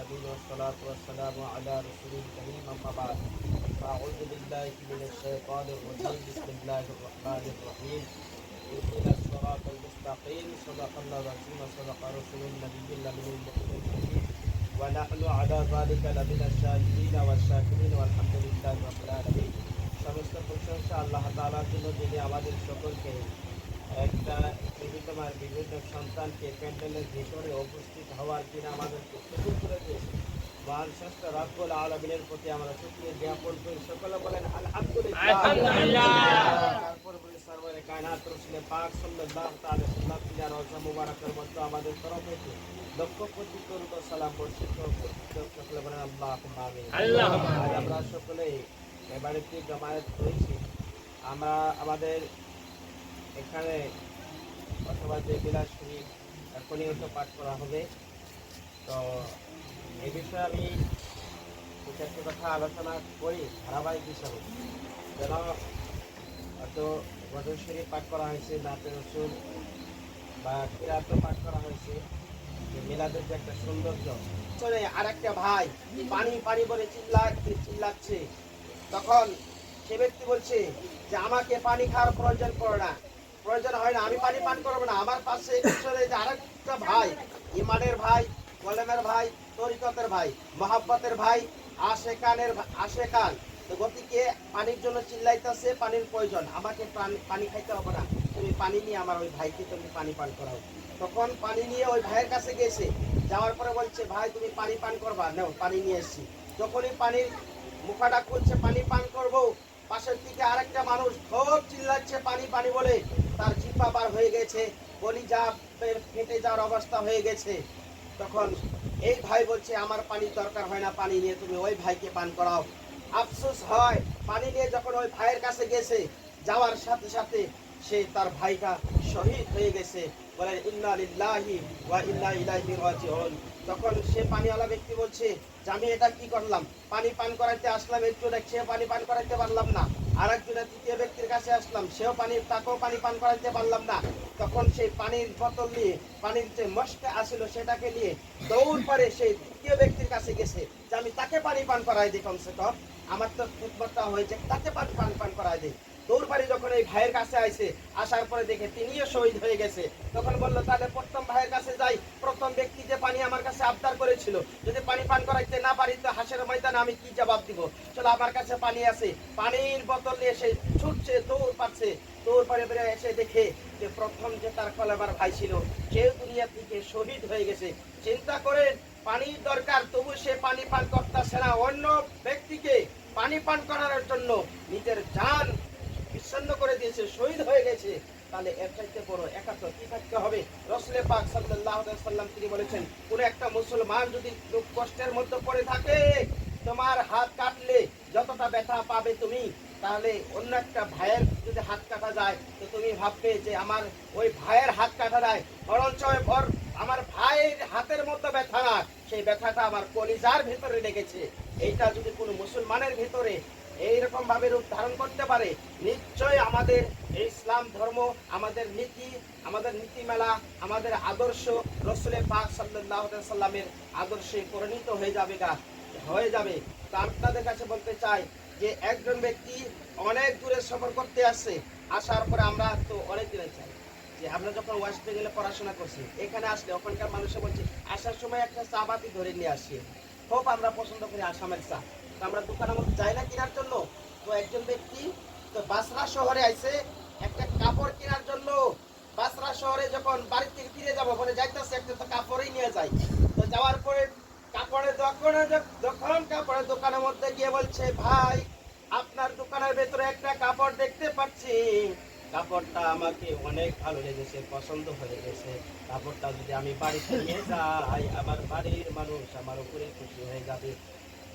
والصلاة والسلام على رسول الكريم أما بعد فأعوذ بالله من الشيطان الرجيم بسم الله الرحمن الرحيم اهدنا الصراط المستقيم صدق الله العظيم وصدق رسول النبي الأمين المؤمنين ونحن على ذلك لمن الشاهدين والشاكرين والحمد لله رب العالمين সমস্ত প্রশংসা আল্লাহ তাআলার জন্য যিনি আমাদের সকলকে একটা পৃথিবীতমার বিভিন্ন সন্তানকে প্যান্ডেলের ভিতরে উপস্থিত হওয়ার জন্য আমাদেরকে সুযোগ করে দিয়েছে মহান শ্রেষ্ঠ রাব্বুল আলমিনের প্রতি আমরা শুক্রিয়া জ্ঞাপন করি। সকলে বলেন আলহামদুলিল্লাহ। আমাদের তরফ থেকে লক্ষ কোটি সালাম বর্ষিত সকলে জমায়েত হয়েছি। আমরা আমাদের এখানে অথবা যে বিলাসী হয়তো পাঠ করা হবে। তো এ বিষয়ে আমি চারটি কথা আলোচনা করি, ধারাবাহিক হিসাবে। যেন হয়তো গজল পাঠ করা হয়েছে নাতে রসুল বা কিরাত পাঠ করা হয়েছে মিলাদের যে একটা সৌন্দর্য। চলে আর একটা ভাই পানি পানি বলে চিল্লাচ্ছে চিল্লাচ্ছে। তখন সে ব্যক্তি বলছে যে, আমাকে পানি খাওয়ার প্রয়োজন পড়ে না। প্রয়োজন হয় না, আমি পানি পান করব না। আমার পাশে আরেকটা ভাই, ইমানের ভাই কলেমের ভাই, তরিকতের ভাই, মহাব্বতের ভাই, আশেকানের আশেকান। তো গতিকে পানির জন্য চিল্লাইতেছে, পানির প্রয়োজন। আমাকে পানি খাইতে হবে না। তুমি পানি নিয়ে আমার ওই ভাইকে তুমি পানি পান করাও। তখন পানি নিয়ে ওই ভাইয়ের কাছে গেছে। যাওয়ার পরে বলছে, ভাই, তুমি পানি পান করবা। নেও, পানি নিয়ে এসছি। যখনই পানির মুখাটা খুলছে, পানি পান করব। পাশের দিকে আরেকটা মানুষ খুব চিল্লাচ্ছে পানি পানি বলে তার জিপা বার হয়ে গেছে, বলি, যা ফেটে যাওয়ার অবস্থা হয়ে গেছে। তখন এই ভাই বলছে, আমার পানির দরকার হয় না, পানি নিয়ে তুমি ওই ভাইকে পান করাও। আফসোস হয়, পানি নিয়ে যখন ওই ভাইয়ের কাছে গেছে, যাওয়ার সাথে সাথে সে তার ভাইটা শহীদ হয়ে গেছে। বলেন, ইন্না লিল্লাহি ওয়া ইন্না ইলাইহি রাজিউন। তখন সে পানিওয়ালা ব্যক্তি বলছে, যে আমি এটা কি করলাম? পানি পান করাইতে আসলাম, একটু সে পানি পান করাইতে পারলাম না। আর একজনের তৃতীয় ব্যক্তির কাছে আসলাম। সেও পানি তাকেও পানি পান করাইতে পারলাম না। তখন সেই পানির বোতল নিয়ে, পানির যে মস্কে আসিল সেটাকে নিয়ে দৌড় পরে সেই তৃতীয় ব্যক্তির কাছে গেছে যে, আমি তাকে পানি পান করাই দিই কমসে কম। আমার তো ফুটবলটা হয়েছে, তাকে পানি পান পান করাই দিই। দৌড় পারি যখন এই ভাইয়ের কাছে আইছে, আসার পরে দেখে তিনিও শহীদ হয়ে গেছে। তখন বলল, তাহলে প্রথম ভাইয়ের কাছে যাই। প্রথম ব্যক্তি যে পানি আমার কাছে আবদার করেছিল, যদি পানি পান করাইতে না পারি, তো হাসের ময়দানে আমি কি জবাব দিব? চলো, আমার কাছে পানি আছে। পানির বোতল নিয়ে এসে ছুটছে, দৌড় পাচ্ছে। দৌড় পারে বেড়ে এসে দেখে যে প্রথম যে তার কলেমার ভাই ছিল, সেও দুনিয়া থেকে শহীদ হয়ে গেছে। চিন্তা করেন, পানির দরকার, তবু সে পানি পান করতেছে না। অন্য ব্যক্তিকে পানি পান করার জন্য নিজের জান বিচ্ছন্ন করে দিয়েছে, শহীদ হয়ে গেছে। তাহলে এর চাইতে বড় একাত্র কি থাকতে হবে? রসলে পাক সাল্লাহ সাল্লাম তিনি বলেছেন, কোন একটা মুসলমান যদি কষ্টের মধ্যে পড়ে থাকে, তোমার হাত কাটলে যতটা ব্যথা পাবে তুমি, তাহলে অন্য একটা ভাইয়ের যদি হাত কাটা যায়, তো তুমি ভাববে যে আমার ওই ভাইয়ের হাত কাটা যায় বরঞ্চ ওর আমার ভাইয়ের হাতের মধ্যে ব্যথা না সেই ব্যথাটা আমার কলিজার ভেতরে লেগেছে। এইটা যদি কোনো মুসলমানের ভিতরে এইরকম ভাবে রূপ ধারণ করতে পারে নিশ্চয় আমাদের ইসলাম ধর্ম, আমাদের নীতি, আমাদের নীতিমেলা, আমাদের আদর্শ রসুলে পাক সাল্লাহ সাল্লামের আদর্শে পরিণত হয়ে যাবে গা, হয়ে যাবে। তো আপনাদের কাছে বলতে চাই যে একজন ব্যক্তি অনেক দূরে সফর করতে আসছে আসার পরে আমরা তো অনেক দিনে চাই যে আমরা যখন ওয়েস্ট বেঙ্গলে পড়াশোনা করছি, এখানে আসলে ওখানকার মানুষে বলছে, আসার সময় একটা চা বাতি ধরে নিয়ে আসি। খুব আমরা পছন্দ করি আসামের চা। আমরা দোকানের মধ্যে যাই না কেনার জন্য। তো একজন ব্যক্তি, তো বাসরা শহরে আইছে, একটা কাপড় কেনার জন্য বাসরা শহরে যখন বাড়ি থেকে ফিরে যাব বলে যাইতেছে একটা তো কাপড়ই নিয়ে যাই। তো যাওয়ার পরে কাপড়ের দোকানে যখন কাপড়ের দোকানের মধ্যে গিয়ে বলছে, ভাই, আপনার দোকানের ভেতরে একটা কাপড় দেখতে পাচ্ছি। কাপড়টা আমাকে অনেক ভালো লেগেছে, পছন্দ হয়ে গেছে। কাপড়টা যদি আমি বাড়িতে নিয়ে যাই, আমার বাড়ির মানুষ আমার উপরে খুশি হয়ে যাবে।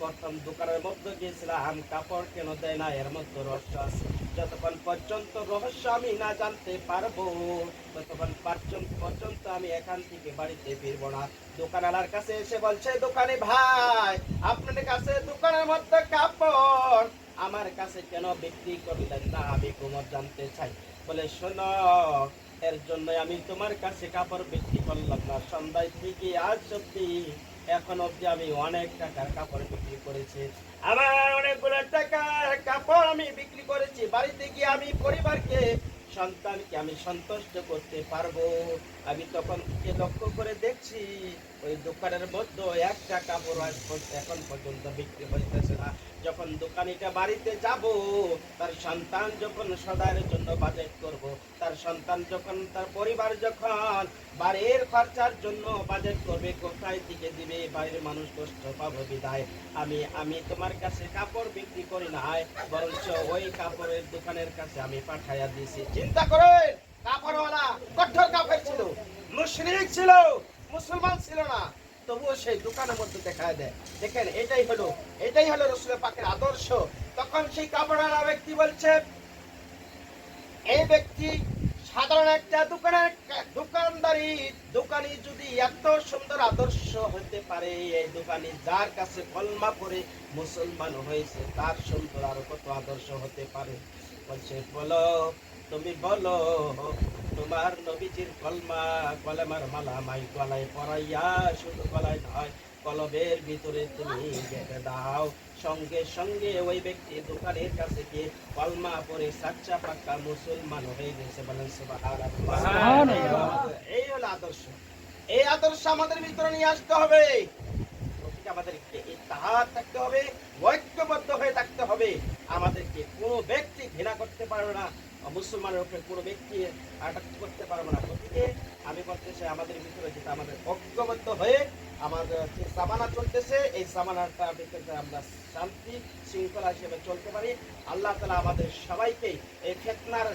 প্রথম দোকানের মধ্যে গিয়েছিলাম কাপড় কেন দেয় না, এর মধ্যে রহস্য আছে। যতক্ষণ পর্যন্ত রহস্য আমি না জানতে পারব, ততক্ষণ পর্যন্ত আমি এখান থেকে বাড়িতে ফিরবো না। দোকানওয়ালার কাছে এসে বলছে, দোকানে ভাই, আপনাদের কাছে দোকানের মধ্যে কাপড়। আমার কাছে কেন বিক্রি করলেন না? আমি কুমর জানতে চাই। বলে, শোনো, এর জন্য আমি তোমার কাছে কাপড় বিক্রি করলাম না। সন্ধ্যায় থেকে আজ অব্দি এখন অব্দি আমি অনেক টাকার কাপড় বিক্রি করেছি। আমার অনেকগুলো টাকার কাপড় আমি বিক্রি করেছি। বাড়িতে গিয়ে আমি পরিবারকে, সন্তানকে আমি সন্তুষ্ট করতে পারব। আমি তখন থেকে লক্ষ্য করে দেখছি, ওই দোকানের মধ্যে একটা কাপড় এখন পর্যন্ত বিক্রি হইতেছে না। যখন দোকানিটা বাড়িতে যাব, তার সন্তান যখন সদায়ের জন্য বাজেট করব, তার সন্তান যখন, তার পরিবার যখন বাড়ির খরচার জন্য বাজেট করবে, কোথায় দিকে দিবে, বাড়ির মানুষ কষ্ট পাবো বিদায়। আমি আমি তোমার কাছে কাপড় বিক্রি করি না বরঞ্চ ওই কাপড়ের দোকানের কাছে আমি পাঠাইয়া দিয়েছি। চিন্তা করেন, কাপড়ওয়ালা কঠোর কাপড় ছিল, মুশরিক ছিল, মুসলমান ছিল না। তবুও সেই দোকানের মধ্যে দেখা দেয়। দেখেন, এটাই হলো এটাই হলো রসুল পাকের আদর্শ। তখন সেই কাপড়ওয়ালা ব্যক্তি বলছে, এই ব্যক্তি সাধারণ একটা দোকানের দোকানদারি, দোকানি যদি এত সুন্দর আদর্শ হতে পারে, এই দোকানি যার কাছে কলমা পরে মুসলমান হয়েছে, তার সুন্দর আরও কত আদর্শ হতে পারে? বলছে, বলো, তুমি বলো তোমার নবীজির কলমা কলেমার মালা মাই গলায় পরাইয়া শুধু গলায় নয় কলবের ভিতরে তুমি গেঁথে দাও। সঙ্গে সঙ্গে ওই ব্যক্তি দোকানের কাছে গিয়ে কলমা পরে সাচ্চা পাক্কা মুসলমান হয়ে গেছে বলেন। এই হলো আদর্শ। এই আদর্শ আমাদের ভিতরে নিয়ে আসতে হবে। আমাদেরকে ইত্তাহাদ থাকতে হবে ঐক্যবদ্ধ হয়ে থাকতে হবে। আমাদেরকে কোনো ব্যক্তি ঘৃণা করতে পারবে না। মুসলমানের উপরে কোনো ব্যক্তি আটাক করতে পারব না। গতিকে আমি বলতে চাই, আমাদের ভিতরে যেটা আমাদের ঐক্যবদ্ধ হয়ে আমাদের যে সামানা চলতেছে, এই সামানাটা ভিতরে আমরা শান্তি, শৃঙ্খলা হিসেবে চলতে পারি। আল্লাহ তালা আমাদের সবাইকে এই ফেতনার